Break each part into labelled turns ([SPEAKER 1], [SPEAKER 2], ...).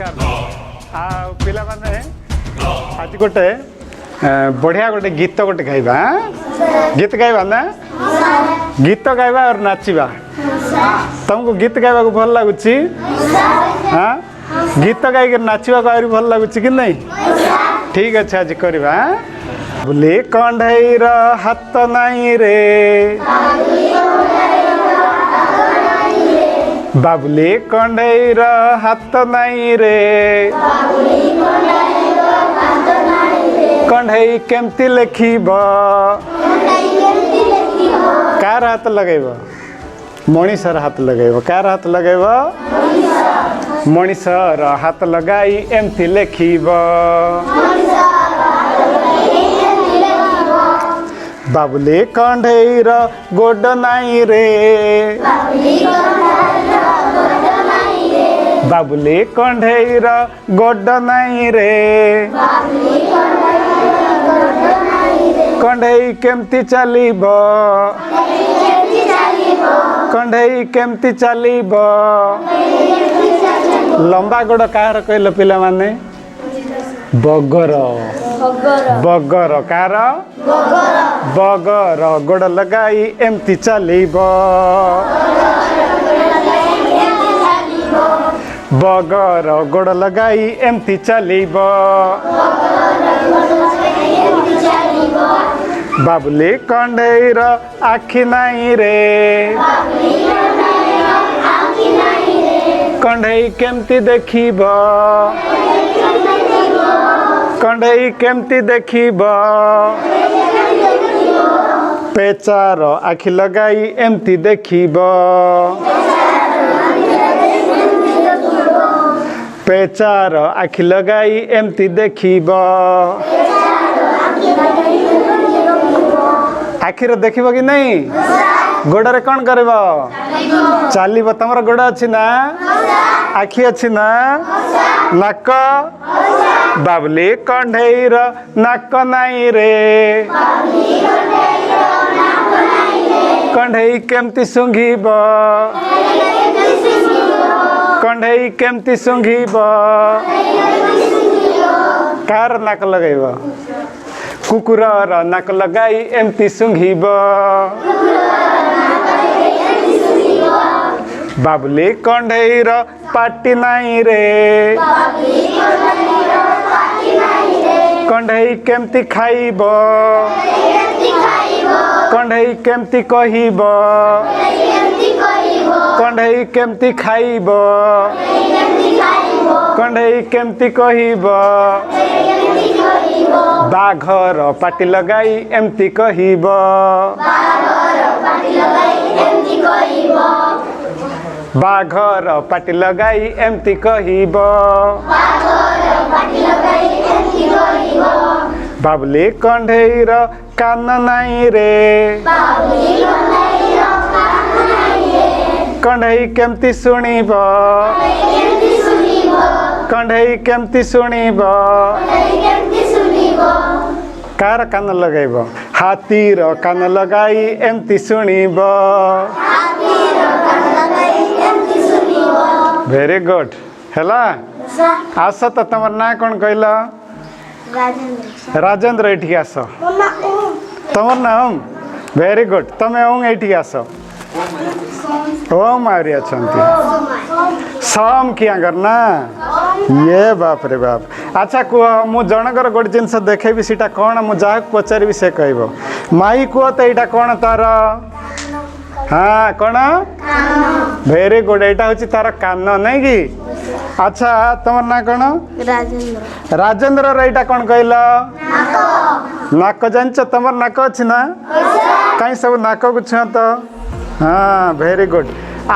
[SPEAKER 1] ଦରକାର ଆଉ ପିଲାମାନେ ଆଜି ଗୋଟେ ବଢ଼ିଆ ଗୋଟେ ଗୀତ ଗୋଟେ ଗାଇବା ଗୀତ ଗାଇବା ନା ଗୀତ ଗାଇବା ଆଉ ନାଚିବା ତମକୁ ଗୀତ ଗାଇବାକୁ ଭଲ ଲାଗୁଛି ହଁ ଗୀତ ଗାଇକି ନାଚିବାକୁ ଆହୁରି ଭଲ ଲାଗୁଛି କି ନାହିଁ ଠିକ୍ ଅଛି ଆଜି କରିବା ବୁଲି କଣ୍ଢେଇର ହାତ ନାହିଁ ରେ बाबुले कन्डै र हात नै रे कन्डै केम्ती लेखिब कार हात लगाइब मणिष र हात लगाइब कार हात लगाइब मणिष र हात लगाई एम्ती लेखिब बाबुले कन्डै र गोड नै रे बाबुले कन्ढेर गोड नै रे कन्ढै केम्ति चलिब कन्ढै केम्ति चलिब लम्बा गोड कार कहिल पिलामाने बगर बगर कार बगर गोड लगाई एम्ति चलिब বগর গোড় লগাই এমতি চালিব বাবলি কণ্ଢেইর আখি নাই রে কণ্ଢেই কেমতি দেখিব কণ্ଢেই কেমতি দেখিব পেচার আখি লগাই এমতি দেখিব पेचार आखि लगाई एमती देख आखिर देख कि नहीं कौन कर चल तुम गोड़ अच्छी ना आखि अच्छी ना नाक बाबली कंडेर नाक नाई रे कंडे केमती शुंघ କଣ୍ଢେଇ କେମିତି ଶୁଙ୍ଘିବ କାର ନାକ ଲଗାଇବ କୁକୁରର ନାକ ଲଗାଇ ଏମିତି ଶୁଙ୍ଘିବ ବାବୁଲି କଣ୍ଢେଇର ପାଟି ନାହିଁ ରେ କଣ୍ଢେଇ କେମିତି ଖାଇବ କଣ୍ଢେଇ କେମିତି କହିବ কণ্ଢেই কেমতি খাইব কণ্ଢেই কেমতি কহিব বাঘর পাটি লগাই এমতি কহিব বাঘর পাটি লগাই এমতি কহিব বাবলি কণ্ঢেইর কান নাই রে कन्धै के लगैब हाती र क लग भेरी गुड होला आस त नजेन्द्र एटिक आस त नौ भेरी गुड तमे एस ओम आर्य सम किया करना ये बाप रे बाप अच्छा कह मु जनकर गोटे जिनस देखेबी सीटा कौन मु जहाँ पचारि से कह माई कह तो यहाँ कौन तार हाँ कौन भेरी गुड यहाँ हूँ तार कान नहीं कि अच्छा तुम ना कौन राजेन्द्र रईटा कौन कहल नाक जान तुम नाक अच्छी ना कहीं सब नाक को छुआ तो হ্যাঁ ভেরি গুড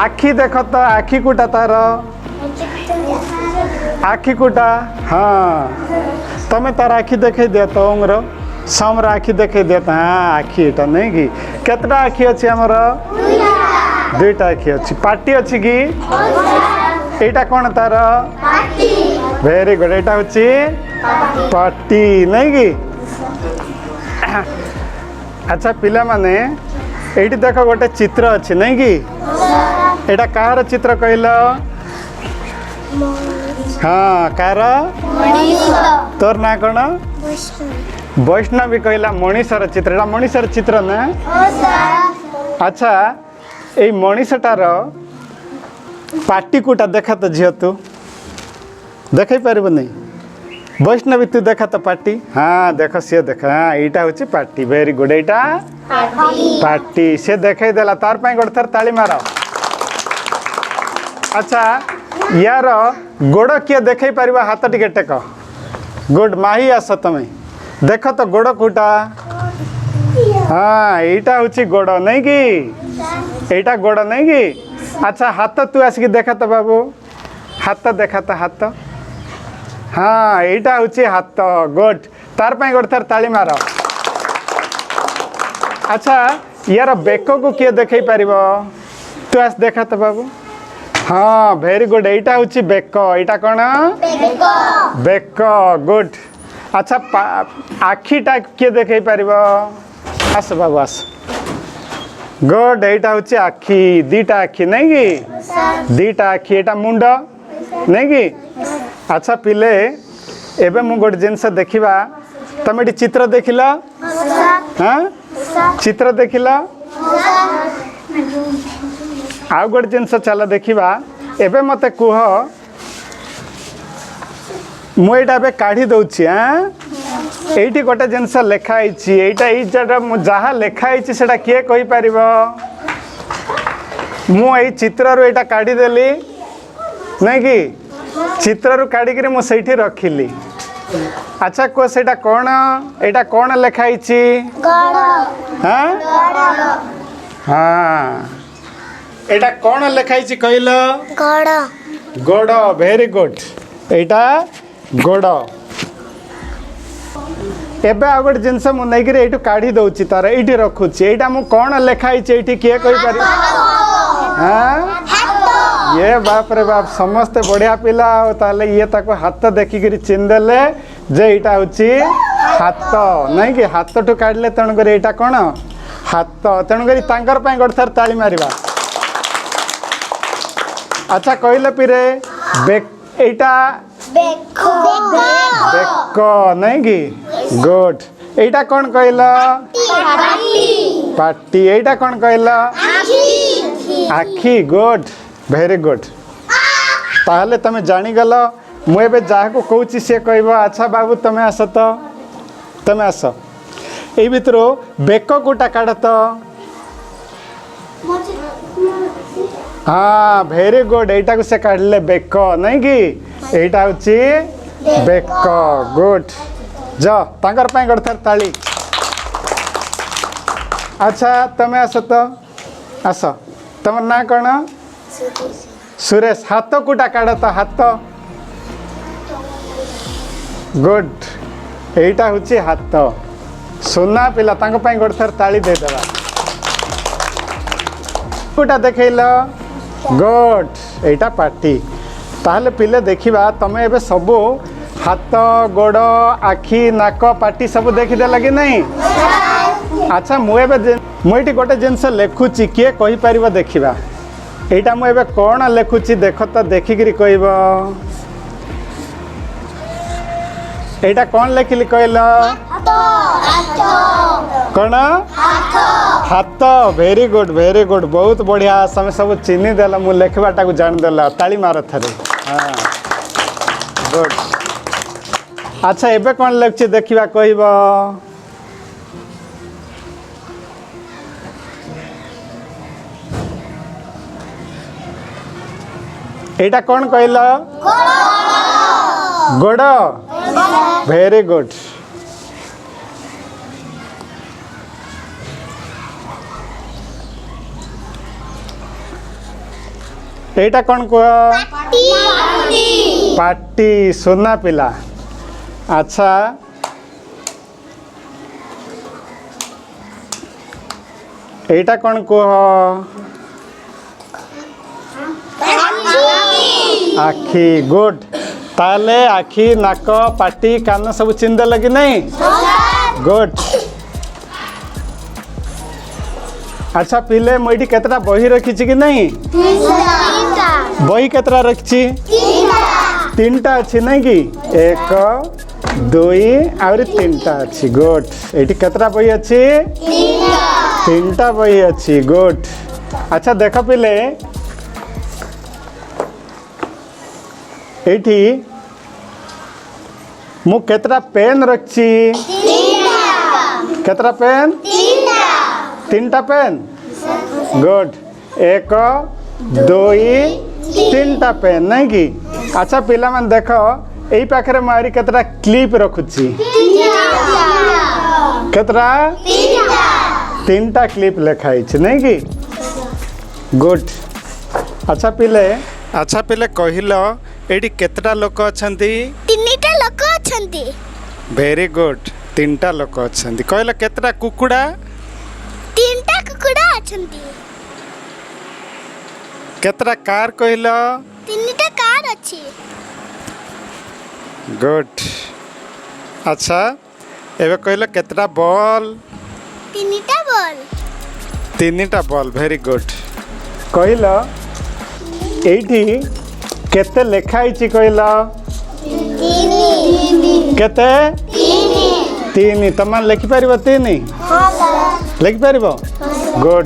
[SPEAKER 1] আখি দেখ তো আখি কোটা তার আখি কোটা হ্যাঁ তুমি তার আখি দেখাই দিও তো অঙ্গর সমর আখি দেখাই দিও হ্যাঁ আখি এটা নেই কি কতটা আখি আছে আমার দুইটা আখি আছে পাটি আছে কি এইটা কোন তার ভেরি গুড এটা হচ্ছে পাটি নেই কি আচ্ছা পিলামানে ଏଇଠି ଦେଖ ଗୋଟେ ଚିତ୍ର ଅଛି ନାଇଁ କି ଏଇଟା କାହାର ଚିତ୍ର କହିଲ ହଁ କାହାର ତୋର ନାଁ କ'ଣ ବୈଷ୍ଣବୀ କହିଲା ମଣିଷର ଚିତ୍ର ଏଇଟା ମଣିଷର ଚିତ୍ର ନା ଆଚ୍ଛା ଏଇ ମଣିଷଟାର ପାଟିକୁଟା ଦେଖା ତ ଝିଅ ତୁ ଦେଖାଇ ନାହିଁ वैष्णव तु देख तो पार्टी हाँ देख सी देख हाँ यहाँ हूँ पार्टी भेरी गुड यहाँ
[SPEAKER 2] पार्टी
[SPEAKER 1] सी देखे तार गोटे थर ताली मार अच्छा यार गोड़ किए देख पार हाथ टी टेक गुड माही आस तुम देख तो गोड़ कूटा हाँ यहाँ हूँ गोड़ नहीं कि यहाँ गोड़ नहीं कि अच्छा हाथ तु आसिक देखा तो बाबू हाथ देखा तो हाथ হ্যাঁ এইটা হচ্ছে হাত গুড তার পাই গোটে ଥର ତାଳି ମାର আচ্ছা ইয়ার বেককু কিয়ে দেখাই পারিব তু আস দেখা তো বাবু হ্যাঁ ভেরি গুড এইটা হচ্ছে বেক এইটা কোন বেক গুড আচ্ছা আখিটা কিয়ে দেখাই পারিব আস বাবু আস গুড এইটা হচ্ছে আখি দুইটা আখি নাই কি দুইটা আখি এটা মুন্ড নাই কি ଆଚ୍ଛା ପିଲେ ଏବେ ମୁଁ ଗୋଟେ ଜିନିଷ ଦେଖିବା ତମେ ଏଠି ଚିତ୍ର ଦେଖିଲ ହଁ ଚିତ୍ର ଦେଖିଲ ଆଉ ଗୋଟେ ଜିନିଷ ଚାଲ ଦେଖିବା ଏବେ ମୋତେ କୁହ ମୁଁ ଏଇଟା ଏବେ କାଢ଼ି ଦେଉଛି ଆଁ এইটি গোটে জিনিস লেখা হয়েছি এইটা এই যেটা যা লেখা হয়েছি সেটা কি কইপার মু এই চিত্রর এটা কাড়িদেলি নাই কি ଚିତ୍ରରୁ କାଢ଼ିକିରି ମୁଁ ସେଇଠି ରଖିଲି ଆଚ୍ଛା କୁହ ସେଇଟା କ'ଣ ଏଇଟା କ'ଣ ଲେଖା ହେଇଛି
[SPEAKER 3] ହଁ
[SPEAKER 1] ଏଇଟା କ'ଣ ଲେଖା ହେଇଛି କହିଲ ଗୋଡ଼ ଭେରି ଗୁଡ୍ ଏଇଟା ଗୋଡ଼ ଏବେ ଆଉ ଗୋଟେ ଜିନିଷ ମୁଁ ନେଇକିରି ଏଇଠୁ କାଢ଼ି ଦେଉଛି ତାର ଏଇଠି ରଖୁଛି ଏଇଟା ମୁଁ କ'ଣ ଲେଖା ହେଇଛି ଏଇଠି କିଏ କହିପାରିବ ହଁ ଇଏ ବାପରେ ବାପ ସମସ୍ତେ ବଢ଼ିଆ ପିଲା ଆଉ ତାହେଲେ ଇଏ ତାକୁ ହାତ ଦେଖିକିରି ଚିହ୍ନିଦେଲେ ଯେ ଏଇଟା ହେଉଛି ହାତ ନାଇଁ କି ହାତଠୁ କାଢ଼ିଲେ ତେଣୁକରି ଏଇଟା କ'ଣ ହାତ ତେଣୁକରି ତାଙ୍କର ପାଇଁ ଗୋଟେ ଥର ତାଳି ମାରିବା ଆଚ୍ଛା କହିଲେ ପିରେ ଏଇଟା
[SPEAKER 2] ବେକ
[SPEAKER 1] ନାଇଁ କି ଗୁଡ୍ ଏଇଟା କ'ଣ କହିଲ ପାଟି ଏଇଟା କ'ଣ କହିଲ ଆଖି ଗୁଡ୍ भेरी गुड ताहले तुम जाणीगल मुझे जहाँ को कौचि सी कह अच्छा बाबू तुम आस तो तुम आस यही भितर बेक कोटा काढ़ तो हाँ भेरी गुड यहीटा को काढ़ले बेक नहीं कि यहीटा हो बेक गुड जो तर गोटे ताली अच्छा तुम आस तो आस तुम ना कौन ସୁରେଶ ହାତକୁ ଡାକାଡ଼ ତ ହାତ ଗୁଡ୍ ଏଇଟା ହେଉଛି ହାତ ସୁନା ପିଲା ତାଙ୍କ ପାଇଁ ଗୋଟେ ଥର ତାଳି ଦେଇଦେବା କୋଉଟା ଦେଖେଇଲ ଗୁଡ୍ ଏଇଟା ପାଟି ତାହେଲେ ପିଲେ ଦେଖିବା ତମେ ଏବେ ସବୁ ହାତ ଗୋଡ଼ ଆଖି ନାକ ପାଟି ସବୁ ଦେଖିଦେଲ କି ନାହିଁ ଆଚ୍ଛା ମୁଁ ଏବେ ମୁଁ ଏଇଠି ଗୋଟେ ଜିନିଷ ଲେଖୁଛି କିଏ କହିପାରିବ ଦେଖିବା ଏଇଟା ମୁଁ ଏବେ କ'ଣ ଲେଖୁଛି ଦେଖ ତ ଦେଖିକିରି କହିବ ଏଇଟା କ'ଣ ଲେଖିଲି କହିଲ କ'ଣ ହାତ ଭେରି ଗୁଡ୍ ଭେରି ଗୁଡ୍ ବହୁତ ବଢ଼ିଆ ତମେ ସବୁ ଚିହ୍ନି ଦେଲ ମୁଁ ଲେଖିବାଟାକୁ ଜାଣିଦେଲ ତାଳି ମାର ଥରେ ହଁ ଗୁଡ୍ ଆଚ୍ଛା ଏବେ କ'ଣ ଲେଖୁଛି ଦେଖିବା କହିବ ଏଇଟା କ'ଣ କହିଲ ଗୋଡ଼ ଭେରି ଗୁଡ଼୍ ଏଇଟା କ'ଣ କୁହ ପାଟି ସୁନା ପିଲା ଆଚ୍ଛା ଏଇଟା କ'ଣ କୁହ आखि गुड ताले आखि नाक पाटी कान सब चिंदे लगे ना गुड अच्छा पीले मुझे कतटा बही रखी कि नहीं बही कत रखी तीन टा अच्छी ना कि एक दुई आन टा अच्छी गुड ये कतटा बही अच्छी तीन टा बही अच्छी गुड अच्छा देख पिले ଏଇଠି ମୁଁ କେତେଟା ପେନ୍ ରଖିଛି କେତେଟା ପେନ୍ ତିନିଟା ପେନ୍ ଗୁଡ୍ ଏକ ଦୁଇ ତିନିଟା ପେନ୍ ନାଇଁ କି ଆଚ୍ଛା ପିଲାମାନେ ଦେଖ ଏଇ ପାଖରେ ମୁଁ ଆହୁରି କେତେଟା କ୍ଲିପ୍ ରଖୁଛି କେତେଟା তিনটা ক্লিপ লেখা হয়েছে নাই কি গুড আচ্ছা পিলে আচ্ছা পিলে কহিল ଏଇଠି କେତେଟା ଲୋକ ଅଛନ୍ତି
[SPEAKER 3] ତିନିଟା ଲୋକ ଅଛନ୍ତି
[SPEAKER 1] ଭେରି ଗୁଡ୍ ତିନିଟା ଲୋକ ଅଛନ୍ତି କହିଲ କେତେଟା କୁକୁଡ଼ା
[SPEAKER 3] ତିନିଟା କୁକୁଡ଼ା ଅଛନ୍ତି
[SPEAKER 1] କେତେଟା କାର୍ କହିଲ
[SPEAKER 3] ତିନିଟା କାର୍ ଅଛି
[SPEAKER 1] ଗୁଡ଼୍ ଆଚ୍ଛା ଏବେ କହିଲ କେତେଟା ବଲ୍
[SPEAKER 3] ତିନିଟା বল
[SPEAKER 1] ତିନିଟା ବଲ୍ ଭେରି ଗୁଡ଼୍ କହିଲ ଏଇଠି কেতে লেখা হয়েছি কইল কেতে তিনি তোমার লেখিপারিব তিনি লেখিপারিব গুড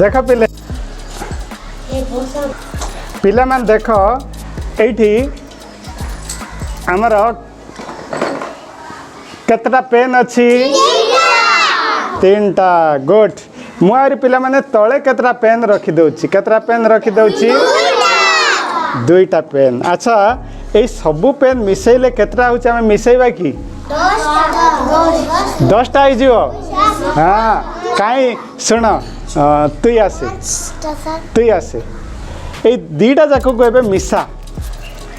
[SPEAKER 1] দেখ পিলে ପିଲାମାନେ ଦେଖ ଏଇଠି ଆମର କେତେଟା ପେନ୍ ଅଛି ତିନିଟା ଗୁଡ଼ ମୁଁ ଆହୁରି ପିଲାମାନେ ତଳେ କେତେଟା ପେନ୍ ରଖିଦେଉଛି କେତେଟା ପେନ୍ ରଖିଦେଉଛି ଦୁଇଟା ପେନ୍ ଆଚ୍ଛା ଏଇ ସବୁ ପେନ୍ ମିଶେଇଲେ କେତେଟା ହେଉଛି ଆମେ ମିଶାଇବା କି ଦଶଟା ହେଇଯିବ ହଁ କାଇଁ ଶୁଣ ତୁଇ ଆସେ ତୁଇ ଆସେ ଏଇ ଦୁଇଟା ଯାକକୁ ଏବେ ମିଶା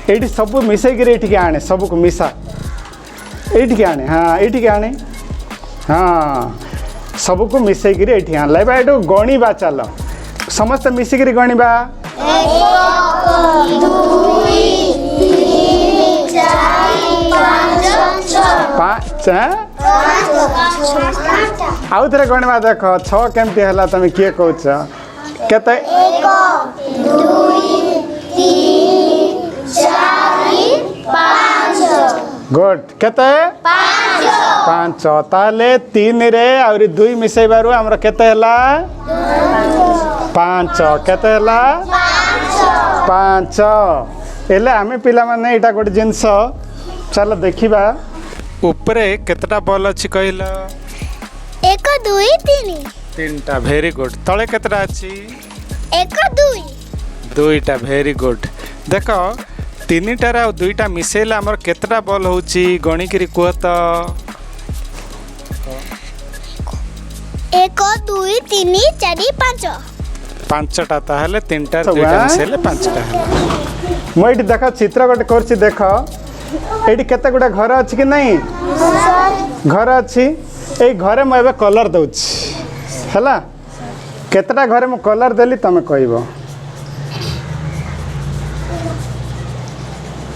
[SPEAKER 1] ଏଇଠି ସବୁ ମିଶେଇକିରି ଏଇଠିକି ଆଣେ ସବୁକୁ ମିଶା ଏଇଠିକି ଆଣେ ହଁ ଏଇଠିକି ଆଣେ ହଁ सबको मिसैक हल्लैवा एटु गणवा चाल समस्त मिसिक गणवा पाँच आउ थे गणवा देख छ है तुम किए গুড কেতে পাঁচ তাহলে তিনরে আহরি দুই মিশাইবার আমার কেতে হেলা পাঁচ কেতে হেলা পাঁচ ହେଲେ ଆମେ ପିଲାମାନେ ଏଇଟା ଗୋଟେ ଜିନିଷ ଚାଲ ଦେଖିବା ଉପରେ କେତେଟା ବଲ୍ ଅଛି କହିଲ
[SPEAKER 3] ଏକ ଦୁଇ ତିନି
[SPEAKER 1] ତିନିଟା ଭେରି ଗୁଡ୍ ତଳେ କେତେଟା ଅଛି
[SPEAKER 3] ଏକ ଦୁଇ
[SPEAKER 1] ଦୁଇଟା ଭେରି ଗୁଡ୍ ଦେଖ ତିନିଟାରେ ଆଉ ଦୁଇଟା মিশাইলে ଆମର କେତେଟା ବଲ୍ ହେଉଛି ଗଣିକିରି কুহ তো
[SPEAKER 3] এক দুই তিন চারি পাঁচ
[SPEAKER 1] পাঁচটা তাহলে তিনটা দুইটা মিশাইলে পাঁচটা ମୁଁ ଏଇଠି ଦେଖ ଚିତ୍ର ଗୋଟେ କରୁଛି ଦେଖ ଏଇଠି କେତେ ଗୁଡ଼ା ଘର ଅଛି କି ନାହିଁ ଘର ଅଛି ଏଇ ଘରେ ମୁଁ ଏବେ କଲର୍ ଦେଉଛି ହେଲା କେତେଟା ଘରେ ମୁଁ କଲର୍ ଦେଲି ତୁମେ କହିବ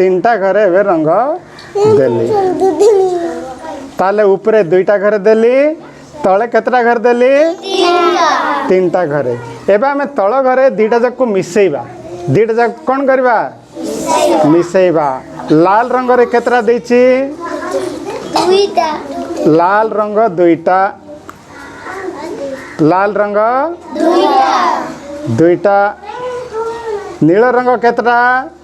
[SPEAKER 1] তিনটা ঘরে এবার রঙ দেলি তাহলে উপরে দুইটা ঘরে দেলি তলে কেতটা ঘরে দেলি তিনটা ঘরে এবার আমি তল ঘরে দুইটা যাক মিশাইবা দুইটা যাক কোণ করা মিশাইবা লাল রঙরে কেতটা দিয়েছি লাল রঙ দুইটা লাল রঙ দুইটা নীল রঙ কেতটা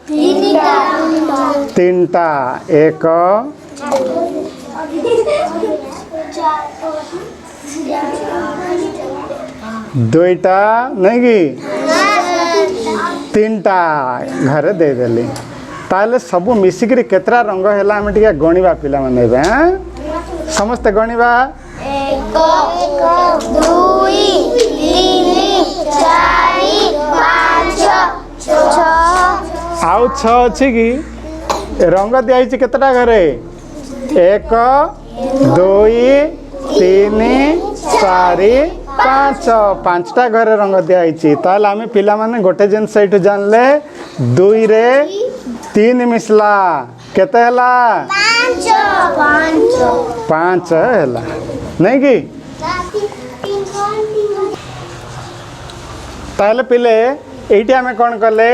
[SPEAKER 2] तीन
[SPEAKER 1] टा एक दुईटा नहीं कि तीन टा घर देदेली ताले सब मिसिकी केतरा रंग है गणवा पे समस्ते गणवा ଆଉ ଛଅ ଅଛି କି ରଙ୍ଗ ଦିଆହେଇଛି କେତେଟା ଘରେ ଏକ ଦୁଇ ତିନି ଚାରି ପାଞ୍ଚ ପାଞ୍ଚଟା ଘରେ ରଙ୍ଗ ଦିଆହେଇଛି ତାହେଲେ ଆମେ ପିଲାମାନେ ଗୋଟେ ଜିନିଷ ଏଇଠୁ ଜାଣିଲେ ଦୁଇରେ ତିନି ମିଶିଲା କେତେ ହେଲା ପାଞ୍ଚ ହେଲା ନାଇଁ କି ତାହେଲେ ପିଲେ ଏଇଠି ଆମେ କ'ଣ କଲେ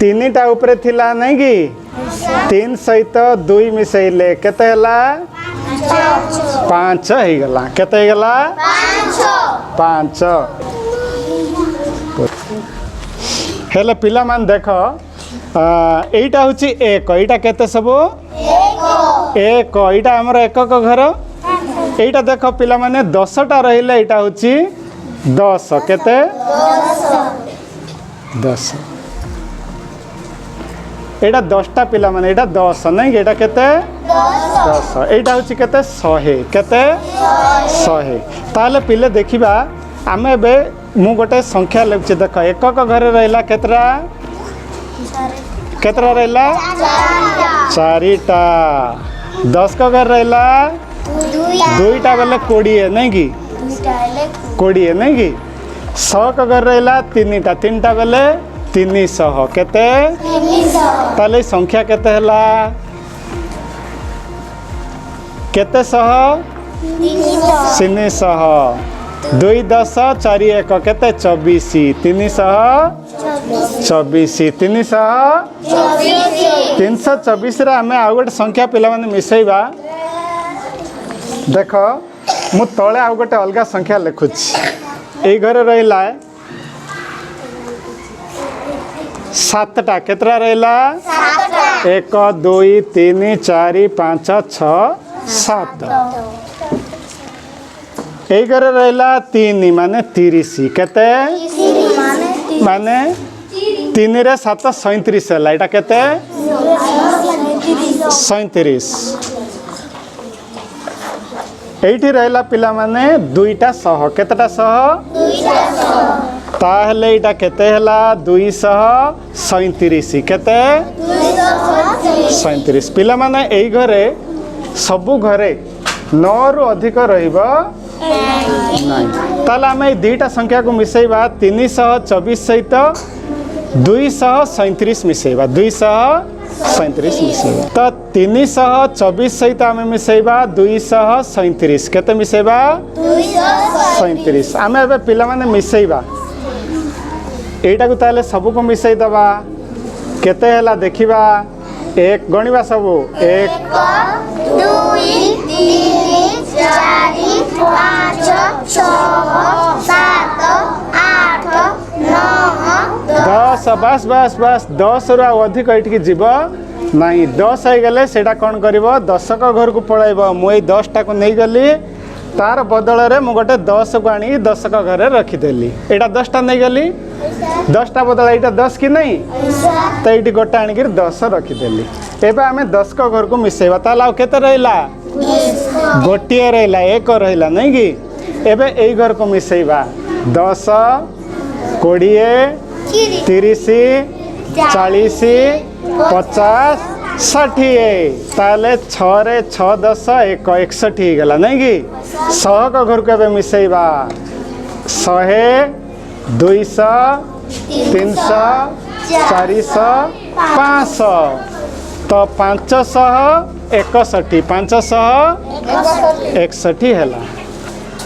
[SPEAKER 1] তিনটা উপরে লা নাই কি তিন সহিত দুই মিশাইলে কেতে হেলা পাঁচ হয়েগলা কেতে হয়েগলা পাঁচ ହେଲେ ପିଲାମାନେ ଦେଖ ଏଇଟା ହେଉଛି ଏକ ଏଇଟା କେତେ ସବୁ ଏକ ଏଇଟା ଆମର ଏକକ ଘର ଏଇଟା ଦେଖ ପିଲାମାନେ ଦଶଟା ରହିଲେ ଏଇଟା ହେଉଛି ଦଶ କେତେ ଦଶ यहाँ दसटा टा पा मैंने दस नहीं कि यहाँ के दस यहाँ हूँ केहे केहे ताल पे देखा आम ए गोटे संख्या लिखे देख एकक घर रहा कतटा कतटा रहा चारिटा दस का घर रहा दुईटा बोले कोड़े नहीं कि कोड़े नहीं कि शह घर रहा तीन टा तीन तीन शह के संख्या के दुई दस चार एक के चबीश तीन शह चबीश तीन शह तीन सौ चबीश रे आ गए संख्या पे मिसेवा देख मु तले आ गए अलग संख्या लिखुच ये घरे रहा है সাতটা কেতটা রহিলা এক দুই তিন চারি পাঁচ ছ সাত এই ঘরে রহিলা তিন মানে তিরিশ কত মানে তিন রে সাত সৈত্রিশ হল এটা কত সৈত্রিশ এইটি পিলা মানে দুইটা সহ কতটা সহ पिला माने सैँतिरि घरे सबु घरे सबुघर नु अधिक र दुईटा संख्याको मिसै तिन शबिस सहित दुईश सैँतिरिसैवाईश सैँतिस मिसै तिनश चबिस सहित आम मिसै दुईश सैँतिरिसैवा सैँतिस आमे पि मिसैवा एटाको मिसै मिसैद केते हला देखिबा एक गणिवा सबु एक दस बास बास दस रु आउ अधिक एट जो नाहि दस हैगले सबै कम दसक घरको पलैब मै दसटा नै गल् তার বদলরে মু গোটে দশকু আনি দশক ঘরে রখিদেলি এটা দশটা নেইগলি দশটা বদলে এইটা দশ কি নাই তো এইটি গোটে আনিকি দশ রখিদেলি এবার আমি দশক ঘরকু মিশাইবা তাহলে আও কেতে রহিলা গোটিয়ে রহিলা এক রহিলা নাই কি এবে এই ঘরকু মিশাইবা দশ কোড়িয়ে তিরিশ চালিশ পচাশ ଷାଠିଏ ତାହେଲେ ଛଅରେ ଛଅ ଦଶ ଏକ ଏକଷଠି ହେଇଗଲା ନାଇଁ କି ଶହକ ଘରକୁ ଏବେ ମିଶାଇବା ଶହେ ଦୁଇଶହ ତିନିଶହ ଚାରିଶହ ପାଞ୍ଚଶହ ତ ପାଞ୍ଚଶହ ଏକଷଠି ପାଞ୍ଚଶହ ଏକଷଠି ହେଲା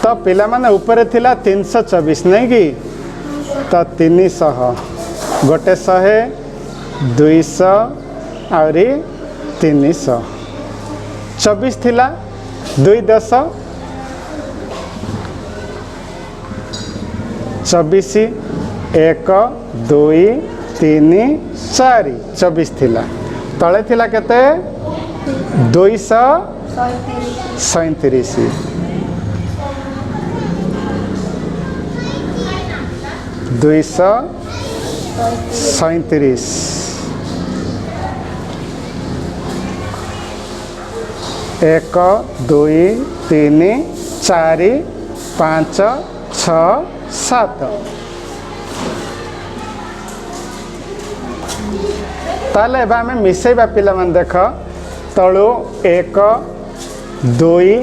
[SPEAKER 1] ତ ପିଲାମାନେ ଉପରେ ଥିଲା ତିନିଶହ ଚବିଶ ନାଇଁ କି ତ ତିନିଶହ ଗୋଟେ ଶହେ ଦୁଇଶହ ଆହୁରି ତିନିଶହ ଚବିଶ ଥିଲା ଦୁଇ ଦଶ ଚବିଶ ଏକ ଦୁଇ ତିନି ଚାରି ଚବିଶ ଥିଲା ତଳେ ଥିଲା କେତେ ଦୁଇଶହ ସଇଁତିରିଶ ଦୁଇଶହ ସଇଁତିରିଶ ଏକ ଦୁଇ ତିନି ଚାରି ପାଞ୍ଚ ଛଅ ସାତ ତାହେଲେ ଏବେ ଆମେ ମିଶାଇବା ପିଲାମାନେ ଦେଖ ତଳୁ ଏକ ଦୁଇ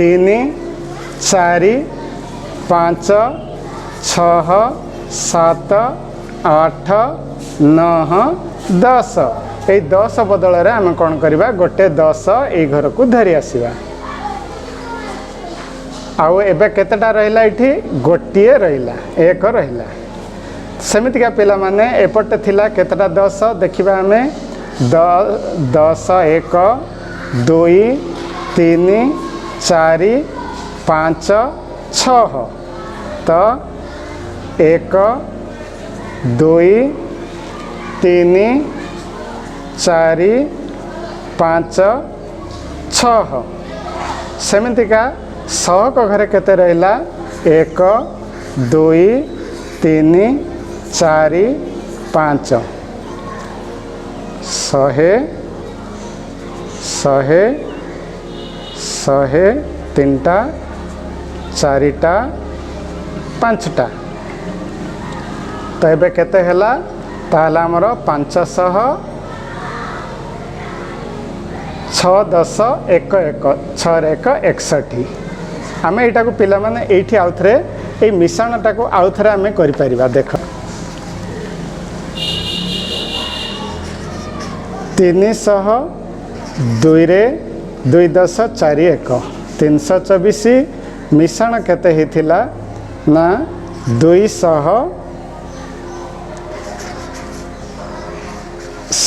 [SPEAKER 1] ତିନି ଚାରି ପାଞ୍ଚ ଛଅ ସାତ ଆଠ ନଅ ଦଶ ଏଇ ଦଶ ବଦଳରେ ଆମେ କ'ଣ କରିବା ଗୋଟେ ଦଶ ଏଇ ଘରକୁ ଧରି ଆସିବା ଆଉ ଏବେ କେତେଟା ରହିଲା ଏଠି ଗୋଟିଏ ରହିଲା ଏକ ରହିଲା ସେମିତିକା ପିଲାମାନେ ଏପଟେ ଥିଲା କେତେଟା ଦଶ ଦେଖିବା ଆମେ ଦଶ ଏକ ଦୁଇ ତିନି ଚାରି ପାଞ୍ଚ ଛଅ ତ ଏକ ଦୁଇ ତିନି ଚାରି ପାଞ୍ଚ ଛଅ ସେମିତିକା ସହକ ଘରେ କେତେ ରହିଲା ଏକ ଦୁଇ ତିନି ଚାରି ପାଞ୍ଚ ଶହେ ଶହେ ଶହେ ତିନିଟା ଚାରିଟା ପାଞ୍ଚଟା ତ ଏବେ କେତେ ହେଲା ତାହେଲେ ଆମର ପାଞ୍ଚଶହ ଛଅ ଦଶ ଏକ ଏକ ଛଅରେ ଏକ ଏକଷଠି ଆମେ ଏଇଟାକୁ ପିଲାମାନେ ଏଇଠି ଆଉଥରେ ଏଇ ମିଶାଣଟାକୁ ଆଉଥରେ ଆମେ କରିପାରିବା ଦେଖ ତିନିଶହ ଦୁଇରେ ଦୁଇ ଦଶ ଚାରି ଏକ ତିନିଶହ ଚବିଶ ମିଶାଣ କେତେ ହେଇଥିଲା ନା ଦୁଇଶହ